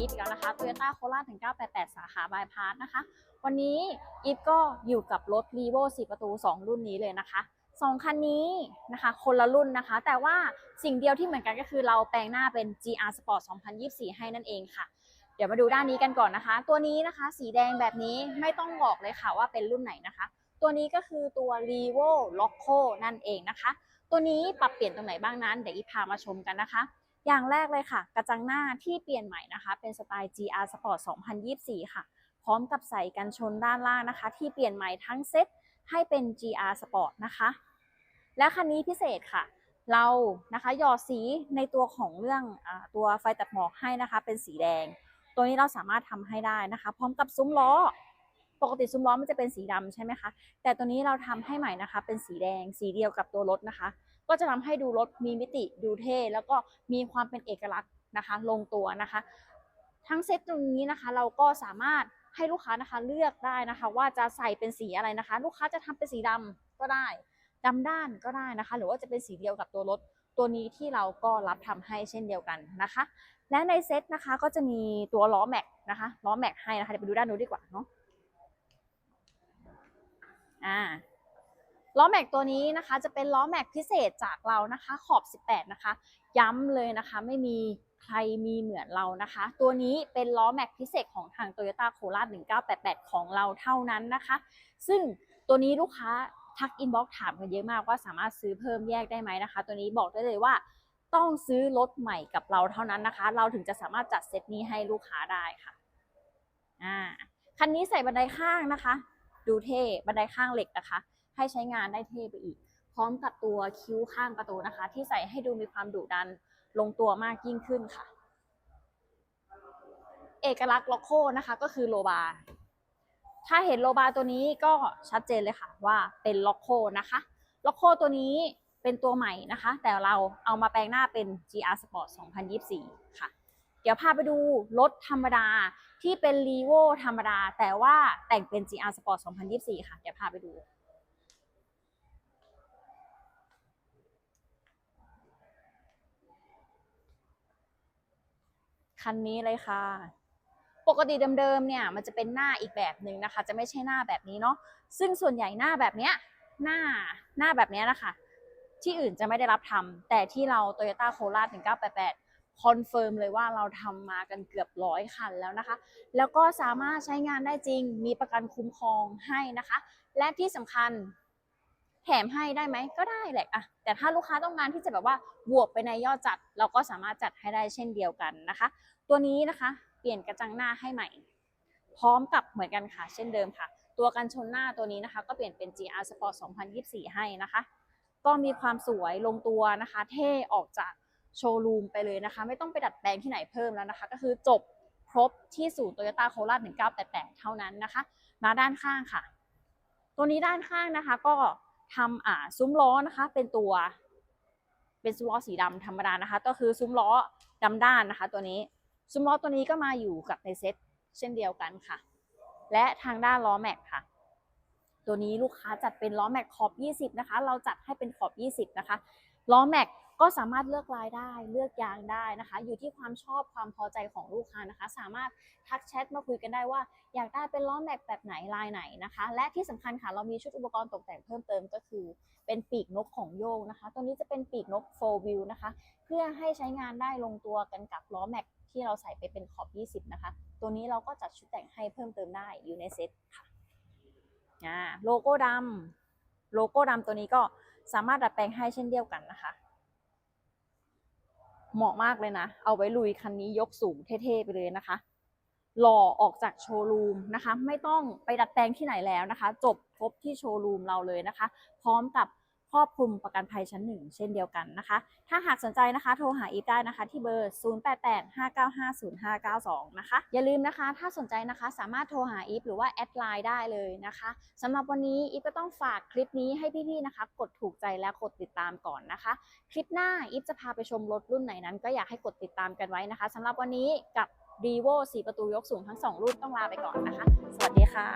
ตัวเต้าโคลาห์1988 สาขาบายพาสนะคะ วันนี้อีฟก็อยู่กับรถ r ีโว4ประตู 2 รุ่นนี้เลยนะคะสองคันนี้นะคะคนละรุ่นนะคะ แต่ว่าสิ่งเดียวที่เหมือนกันก็คือเราแปลงหน้าเป็น GR Sport 2024 ให้นั่นเองค่ะ เดี๋ยวมาดูด้านนี้กันก่อนนะคะ ตัวนี้นะคะสีแดงแบบนี้ไม่ต้องบอกเลยค่ะว่าเป็นรุ่นไหนนะคะ ตัวนี้ก็คือตัว r e v o Loco นั่นเองนะคะ ตัวนี้ปรับเปลี่ยนตรงไหนบ้างนั้นเดี๋ยวอีพามาชมกันนะคะ อย่างแรกเลยค่ะ กระจังหน้าที่เปลี่ยนใหม่นะคะ เป็นสไตล์ GR Sport 2024 ค่ะ พร้อมกับใส่กันชนด้านล่างนะคะ ที่เปลี่ยนใหม่ทั้งเซ็ตให้เป็น GR Sport นะคะ และคันนี้พิเศษค่ะ เรานะคะหยอดสีในตัวของเรื่องอตัวไฟตัดหมอกให้นะคะ เป็นสีแดง ตัวนี้เราสามารถทำให้ได้นะคะ พร้อมกับซุ้มล้อ ปกติซุ้มล้อมันจะเป็นสีดำใช่ไหมคะ แต่ตัวนี้เราทำให้ใหม่นะคะ เป็นสีแดง สีเดียวกับตัวรถนะคะ ก็จะทำให้ดูรถมีมิติดูเท่แล้วก็มีความเป็นเอกลักษณ์นะคะ ลงตัวนะคะ ทั้งเซตตรงนี้นะคะ เราก็สามารถให้ลูกค้านะคะเลือกได้นะคะ ว่าจะใส่เป็นสีอะไรนะคะ ลูกค้าจะทำเป็นสีดำก็ได้ดำด้านก็ได้นะคะ หรือว่าจะเป็นสีเดียวกับตัวรถตัวนี้ที่เราก็รับทำให้เช่นเดียวกันนะคะ และในเซตนะคะก็จะมีตัวล้อแม็กนะคะล้อแม็กให้นะคะเดี๋ยวไปดูด้านนู้นดีกว่าเนาะอ่า ล้อแม็กตัวนี้นะคะจะเป็นล้อแม็กพิเศษจากเรานะคะขอบ 18 นะคะ ย้ำเลยนะคะไม่มีใครมีเหมือนเรานะคะ ตัวนี้เป็นล้อแม็กพิเศษของทาง Toyota c o r a 1988 ของเราเท่านั้นนะคะ ซึ่งตัวนี้ลูกค้าทักอินบ็อกถามกันเยอะมากว่าสามารถซื้อเพิ่มแยกได้ไหมนะคะ ตัวนี้บอกได้เลยว่าต้องซื้อรถใหม่กับเราเท่านั้นนะคะ เราถึงจะสามารถจัดเซตนี้ให้ลูกค้าได้ค่ะอ่าคันนี้ใส่บันไดข้างนะคะ ดูเท่บันไดข้างเหล็กนะคะ ให้ใช้งานได้เท่ไปอีก พร้อมกับตัวคิ้วข้างประตูนะคะ ที่ใส่ให้ดูมีความดุดันลงตัวมากยิ่งขึ้นค่ะ เอกลักษณ์ล็อกโคนะคะก็คือโลบา ถ้าเห็นโลบาตัวนี้ก็ชัดเจนเลยค่ะว่าเป็นล็อกโคนะคะ ล็อกโคตัวนี้เป็นตัวใหม่นะคะ แต่เราเอามาแปลงหน้าเป็น GR Sport 2024 ค่ะ เดี๋ยวพาไปดูรถธรรมดาที่เป็น r e v o ธรรมดา แต่ว่าแต่งเป็น GR Sport 2024 ค่ะ เดี๋ยวพาไปดู คันนี้เลยค่ะ ปกติเดิมๆเนี่ยมันจะเป็นหน้าอีกแบบหนึ่งนะคะ จะไม่ใช่หน้าแบบนี้เนาะซึ่งส่วนใหญ่หน้าแบบเนี้ยหน้าหน้าแบบเนี้ยนะคะ ที่อื่นจะไม่ได้รับทำแต่ที่เรา Toyota c o r a 1988คอนเฟิร์มเลยว่าเราทำมากันเกือบร้อยคันแล้วนะคะ แล้วก็สามารถใช้งานได้จริงมีประกันคุ้มครองให้นะคะ และที่สำคัญ แถมให้ได้ไหมก็ได้แหละอะแต่ถ้าลูกค้าต้องการที่จะแบบว่าบวกไปในยอดจัด เราก็สามารถจัดให้ได้เช่นเดียวกันนะคะ ตัวนี้นะคะเปลี่ยนกระจังหน้าให้ใหม่ พร้อมกับเหมือนกันค่ะ เช่นเดิมค่ะ ตัวกันชนหน้าตัวนี้นะคะ ก็เปลี่ยนเป็น GR Sport 2024 ให้นะคะ ก็มีความสวยลงตัวนะคะ เท่ออกจากโชว์รูมไปเลยนะคะ ไม่ต้องไปดัดแปลงที่ไหนเพิ่มแล้วนะคะ ก็คือจบครบที่ศูนย์โตโยต้าโคราช1988 เท่านั้นนะคะ มาด้านข้างค่ะ ตัวนี้ด้านข้างนะคะก็ ทำอ่าซุ้มล้อนะคะ เป็นตัวเป็นซุ้มล้อสีดำธรรมดานะคะ ก็คือซุ้มล้อดำด้านนะคะ ตัวนี้ซุ้มล้อตัวนี้ก็มาอยู่กับในเซ็ตเช่นเดียวกันค่ะ และทางด้านล้อแม็กค่ะ ตัวนี้ลูกค้าจัดเป็นล้อแม็กขอบ 20 นะคะ เราจัดให้เป็นขอบ 20 นะคะล้อแม็ก ก็สามารถเลือกลายได้เลือกยางได้นะคะ อยู่ที่ความชอบความพอใจของลูกค้านะคะ สามารถทักแชทมาคุยกันได้ว่า อยากได้เป็นล้อแม็กแบบไหนลายไหนนะคะ และที่สำคัญค่ะเรามีชุดอุปกรณ์ตกแต่งเพิ่มเติมก็คือ เป็นปีกนกของโยงนะคะ ตัวนี้จะเป็นปีกนก4 view นะคะ เพื่อให้ใช้งานได้ลงตัวกันกับล้อแม็กที่เราใส่ไปเป็นขอบ 20 นะคะ ตัวนี้เราก็จัดชุดแต่งให้เพิ่มเติมได้อยู่ในเซ็ตค่ะอ่าโลโก้ดำโลโก้ดำตัวนี้ก็สามารถดัดแปลงให้เช่นเดียวกันนะคะ เหมาะมากเลยนะ เอาไว้ลุยคันนี้ยกสูงเท่ๆไปเลยนะคะหล่อออกจากโชว์รูมนะคะ ไม่ต้องไปดัดแปลงที่ไหนแล้วนะคะ จบครบที่โชว์รูมเราเลยนะคะ พร้อมกับ ครอบคลุมประกันภัยชั้นหนึ่งเช่นเดียวกันนะคะ ถ้าหากสนใจนะคะ โทรหาอีฟได้นะคะที่เบอร์ 0885950592 นะคะ อย่าลืมนะคะ ถ้าสนใจนะคะสามารถโทรหาอีฟหรือว่าแอดไลน์ได้เลยนะคะสำหรับวันนี้อีฟก็ต้องฝากคลิปนี้ให้พี่ๆนะคะ กดถูกใจและกดติดตามก่อนนะคะ คลิปหน้าอีฟจะพาไปชมรถรุ่นไหนนั้น ก็อยากให้กดติดตามกันไว้นะคะสำหรับวันนี้กับ r e v o 4ประตูยกสูงทั้ง 2 รุ่นต้องลาไปก่อนนะคะ สวัสดีค่ะ